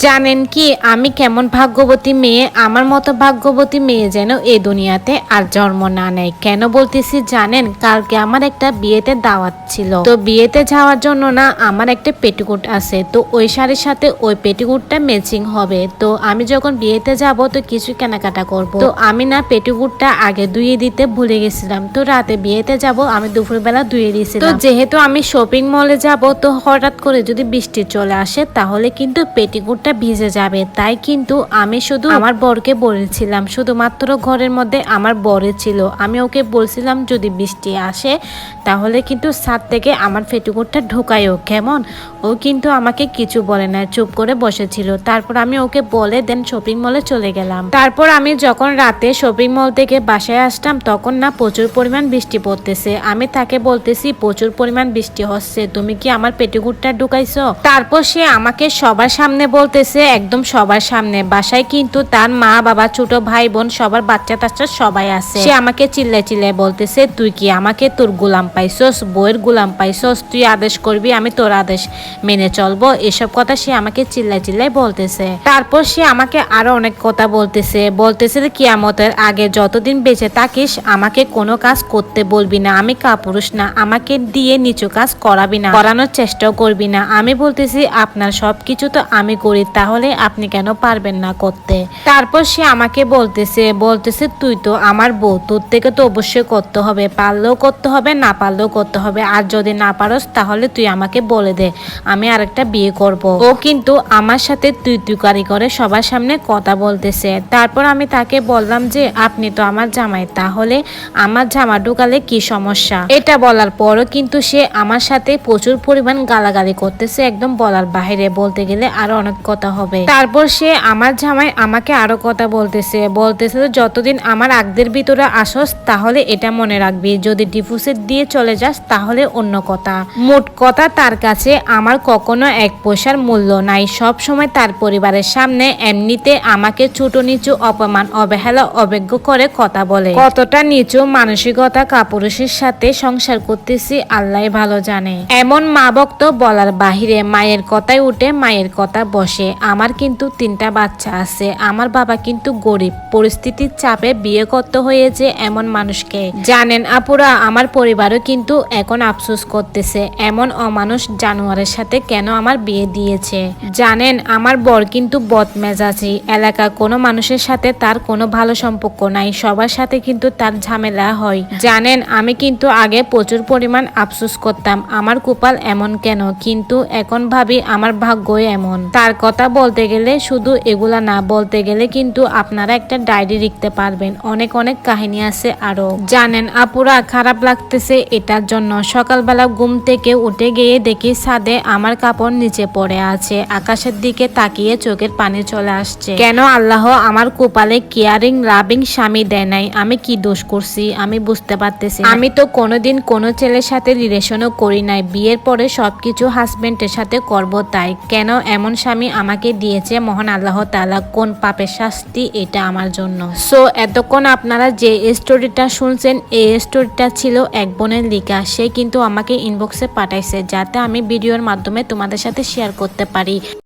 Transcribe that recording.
জানেন কি আমি কেমন ভাগ্যবতী মেয়ে আমার মতো ভাগ্যবতী মেয়ে যেন এই দুনিয়াতে আর জন্ম না নেয়। কেন বলতেছি জানেন কালকে আমার একটা বিয়েতে দাওয়াত ছিল। তো বিয়েতে যাওয়ার জন্য না আমার একটা পেটিকুট আছে। তো ওই শাড়ির সাথে ওই পেটিকুটটা ম্যাচিং হবে। তো আমি যখন বিয়েতে যাব তো কিছু কেনাকাটা করব। তো আমি না পেটিকুটটা আগে ধুয়ে দিতে ভুলে গেছিলাম। তো রাতে বিয়েতে যাব আমি দুপুরবেলা ধুয়ে দিয়েছিলাম। তো যেহেতু আমি শপিং মলে যাব তো হঠাৎ করে যদি বৃষ্টি চলে আসে তাহলে কিন্তু পেটিকুটটা ভিজে যাবে, তাই কিন্তু আমি শুধু আমার বরকে বলেছিলাম। শুধুমাত্র ঘরের মধ্যে আমার বরে ছিল। আমি ওকে বলছিলাম, যদি বৃষ্টি আসে, তাহলে কিন্তু ছাদ থেকে আমার পেটিকুটটা ঢোকায়ও। কেমন? ও কিন্তু আমাকে কিছু বলে না চুপ করে বসেছিল। তারপর আমি ওকে বলে দেন শপিং মলে চলে গেলাম। তারপর আমি যখন রাতে শপিং মল থেকে বাসায় আসলাম তখন না প্রচুর পরিমাণ বৃষ্টি পড়তেছে। আমি তাকে বলতেছি, প্রচুর পরিমাণ বৃষ্টি হচ্ছে, তুমি কি আমার পেটিকুটটা ঢুকাইছো? তারপর সে আমাকে সবার সামনে বলতেছে একদম সবার সামনে। বাসায় কিন্তু তার মা, বাবা, ছোট ভাই, বোন, সবার বাচ্চা টাচ্চা সবাই আছে। সে আমাকে চিল্লাই চিল্লাই বলতেছে, তুই কি আমাকে তোর গোলাম পাইছস? বইয়ের গোলাম পাইছস? তুই আদেশ করবি, আমি তোর আদেশ মেনে চলবো। এসব কথা সে আমাকে চিল্লাই চিল্লাই বলতেছে। তারপর সে আমাকে আরও অনেক কথা বলতেছে। বলতেছে কিয়ামতের আগে যতদিন বেঁচে থাকিস, আমাকে কোনো কাজ করতে বলবি না। আমি কাপুরুষ না। আমাকে দিয়ে নিচু কাজ করাবি না। করানোর চেষ্টাও করবি না। আমি বলতেছি, আপনার সব কিছু তো আমি করি তাহলে আপনি কেন পারবেন না করতে? তারপর সে আমাকে বলতেছে বলতেছে, তুই তো আমার বউ, তোর থেকে তো অবশ্যই করতে হবে, পারলেও করতে হবে, না পারলেও করতে হবে। আর যদি না পারস, তাহলে তুই আমাকে বলে দে, আমি আরেকটা বিয়ে করব। ও কিন্তু আমার সাথে তুই তুকারি করে সবার সামনে কথা বলতেছে। তারপর আমি তাকে বললাম যে, আপনি তো আমার জামাই, তাহলে আমার জামা ঢুকালে কি সমস্যা? এটা বলার পরও কিন্তু সে আমার সাথে প্রচুর পরিমাণ গালাগালি করতেছে, একদম বলার বাইরে বলতে গেলে আরও অনেক কথা হবে। তারপর সে আমার জামাই আমাকে আরও কথা বলতেছে। বলতেছে যতদিন আমার আগদের ভিতরে আসস, তাহলে এটা মনে রাখবি। যদি ডিভোর্সের দিয়ে চলে যাস, তাহলে অন্য কথা। মোট কথা তার কাছে আমার কখনো এক পয়সার মূল্য নাই। সব সময় তার পরিবারের সামনে এমনিতে আমাকে ছোট নিচু অপমান, অবহেলা, অবজ্ঞ করে কথা বলে। কতটা নিচু মানসিকতা কাপুরুষের সাথে সংসার করতেছি, আল্লাহ ভালো জানে। এমন মা ভক্ত বলার বাহিরে মায়ের কথায় উঠে মায়ের কথা বসে। আমার কিন্তু তিনটা বাচ্চা আছে। আমার বাবা কিন্তু গরিব। পরিস্থিতির চাপে বিয়ে করতে হয়েছে এমন মানুষকে। জানেন আপুরা, আমার পরিবারও কিন্তু এখন আফসোস করতেছে। এমন অমানুষ জানোয়ারের সাথে কেন আমার বিয়ে দিয়েছে? জানেন, আমার বর কিন্তু বদমেজাজি। এলাকা কোনো মানুষের সাথে তার কোনো ভালো সম্পর্ক নাই। সবার সাথে কিন্তু তার ঝামেলা হয়। জানেন, আমি কিন্তু আগে প্রচুর পরিমাণ আফসোস করতাম। আমার কপাল এমন কেন? কিন্তু এখন ভাবি আমার ভাগ্যই এমন। তার কথা বলতে গেলে, শুধু এগুলা না বলতে গেলে কিন্তু আপনারা একটা ডায়েরি লিখতে পারবেন। অনেক অনেক কাহিনী আছে আরও। জানেন, আপুরা, খারাপ লাগতেছে এটার জন্য। সকালবেলা ঘুম থেকে উঠে গিয়ে দেখি ছাদে আমার কাপড় নিচে পড়ে আছে। আকাশের দিকে তাকিয়ে চোখের পানি চলে আসছে। কেন আল্লাহ আমার কপালে কেয়ারিং লাভিং স্বামী দেয় নাই? আমি কি দোষ করছি? আমি বুঝতে পারতেছি আমি তো কোনোদিন কোনো ছেলের সাথে রিলেশনও করি নাই। বিয়ের পরে সবকিছু হাজবেন্ডের সাথে করব তাই। কেন এমন স্বামী আমাকে দিয়েছে, মহান আল্লাহ তালা কোন পাপের শাস্তি এটা আমার জন্য। সো এতক্ষণ আপনারা যে স্টোরিটা শুনছেন, এই স্টোরিটা ছিল এক বোনের লিখা সে কিন্তু আমাকে ইনবক্সে পাঠাইছে, যাতে আমি ভিডিওর মাধ্যমে তোমাদের সাথে শেয়ার করতে পারি।